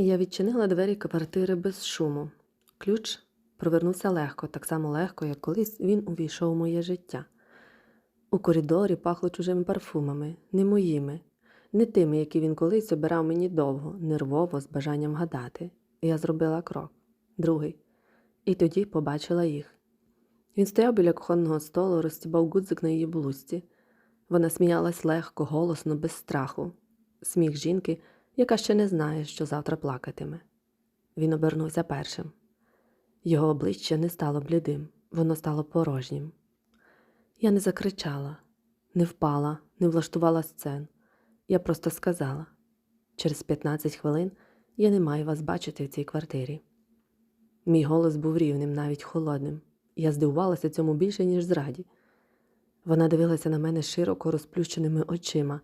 Я відчинила двері квартири без шуму. Ключ провернувся легко, так само легко, як колись він увійшов у моє життя. У коридорі пахло чужими парфумами, не моїми, не тими, які він колись обирав мені довго, нервово, з бажанням гадати. Я зробила крок, другий, і тоді побачила їх. Він стояв біля кухонного столу, розстібав гудзик на її блузці. Вона сміялась легко, голосно, без страху. Сміх жінки, яка ще не знає, що завтра плакатиме. Він обернувся першим. Його обличчя не стало блідим, воно стало порожнім. Я не закричала, не впала, не влаштувала сцен. Я просто сказала: через 15 хвилин я не маю вас бачити в цій квартирі. Мій голос був рівним, навіть холодним. Я здивувалася цьому більше, ніж зраді. Вона дивилася на мене широко розплющеними очима,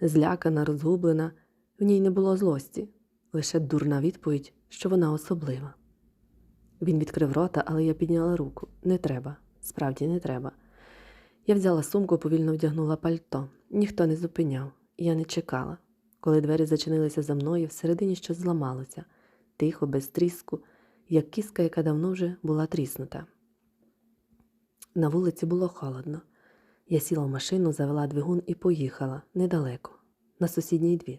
злякана, розгублена, в ній не було злості, лише дурна відповідь, що вона особлива. Він відкрив рота, але я підняла руку. Не треба, справді не треба. Я взяла сумку, повільно вдягнула пальто. Ніхто не зупиняв, я не чекала. Коли двері зачинилися за мною, всередині щось зламалося, тихо, без тріску, як кіска, яка давно вже була тріснута. На вулиці було холодно. Я сіла в машину, завела двигун і поїхала недалеко, на сусідній двір.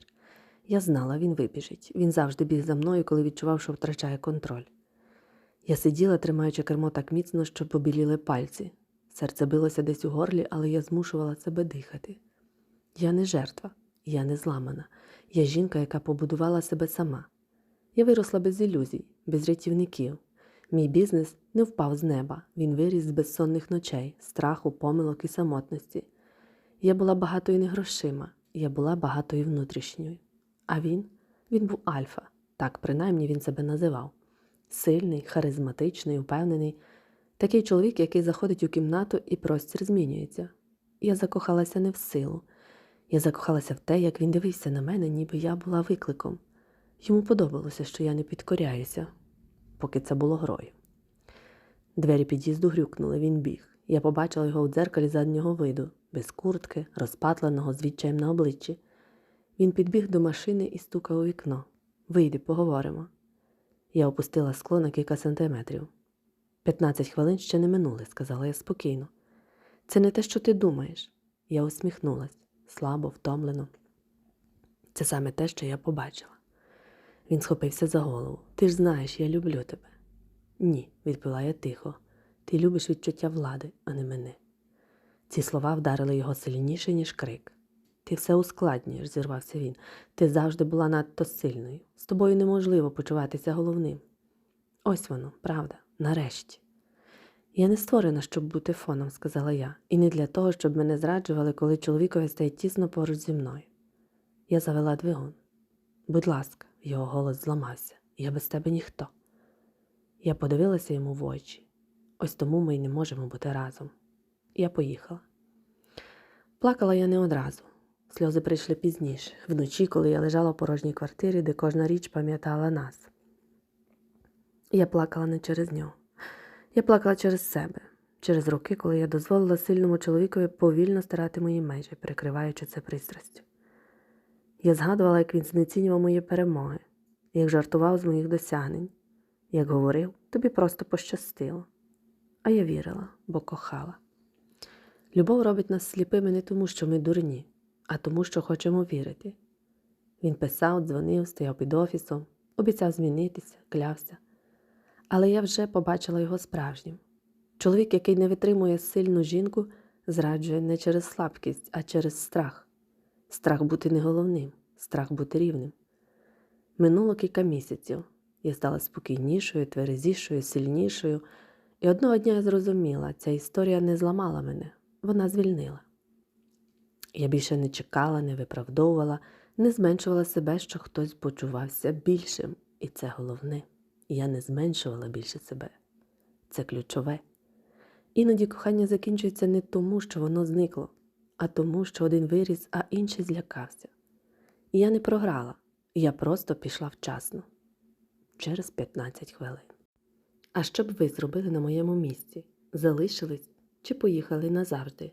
Я знала, він вибіжить. Він завжди біг за мною, коли відчував, що втрачає контроль. Я сиділа, тримаючи кермо так міцно, що побіліли пальці. Серце билося десь у горлі, але я змушувала себе дихати. Я не жертва, я не зламана. Я жінка, яка побудувала себе сама. Я виросла без ілюзій, без рятівників. Мій бізнес не впав з неба, він виріс з безсонних ночей, страху, помилок і самотності. Я була багатою не грошима, я була багатою внутрішньою. А він він був альфа, так принаймні він себе називав. Сильний, харизматичний, упевнений, такий чоловік, який заходить у кімнату і простір змінюється. Я закохалася не в силу. Я закохалася в те, як він дивився на мене, ніби я була викликом. Йому подобалося, що я не підкоряюся, поки це було грою. Двері під'їзду грюкнули, він біг. Я побачила його у дзеркалі заднього виду, без куртки, розпатленого з відчаєм на обличчі. Він підбіг до машини і стукав у вікно. Вийди, поговоримо. Я опустила скло на кілька сантиметрів. П'ятнадцять хвилин ще не минули, сказала я спокійно. Це не те, що ти думаєш. Я усміхнулась, слабо, втомлено. Це саме те, що я побачила. Він схопився за голову. Ти ж знаєш, я люблю тебе. Ні, відповіла я тихо. Ти любиш відчуття влади, а не мене. Ці слова вдарили його сильніше, ніж крик. Ти все ускладнюєш, зірвався він. Ти завжди була надто сильною. З тобою неможливо почуватися головним. Ось воно, правда, нарешті. Я не створена, щоб бути фоном, сказала я, і не для того, щоб мене зраджували, коли чоловікові стає тісно поруч зі мною. Я завела двигун. Будь ласка, його голос зламався. Я без тебе ніхто. Я подивилася йому в очі. Ось тому ми й не можемо бути разом. Я поїхала. Плакала я не одразу. Сльози прийшли пізніше, вночі, коли я лежала в порожній квартирі, де кожна річ пам'ятала нас. Я плакала не через нього. Я плакала через себе, через роки, коли я дозволила сильному чоловікові повільно старати мої межі, перекриваючи це пристрастю. Я згадувала, як він знецінював мої перемоги, як жартував з моїх досягнень, як говорив, тобі просто пощастило. А я вірила, бо кохала. Любов робить нас сліпими не тому, що ми дурні, а тому, що хочемо вірити. Він писав, дзвонив, стояв під офісом, обіцяв змінитися, клявся. Але я вже побачила його справжнім. Чоловік, який не витримує сильну жінку, зраджує не через слабкість, а через страх. Страх бути не головним, страх бути рівним. Минуло кілька місяців. Я стала спокійнішою, тверезішою, сильнішою, і одного дня я зрозуміла, ця історія не зламала мене, вона звільнила. Я більше не чекала, не виправдовувала, не зменшувала себе, що хтось почувався більшим, і це головне. Я не зменшувала більше себе. Це ключове. Іноді кохання закінчується не тому, що воно зникло, а тому, що один виріс, а інший злякався. Я не програла, я просто пішла вчасно через 15 хвилин. А що б ви зробили на моєму місці? Залишились чи поїхали назавжди?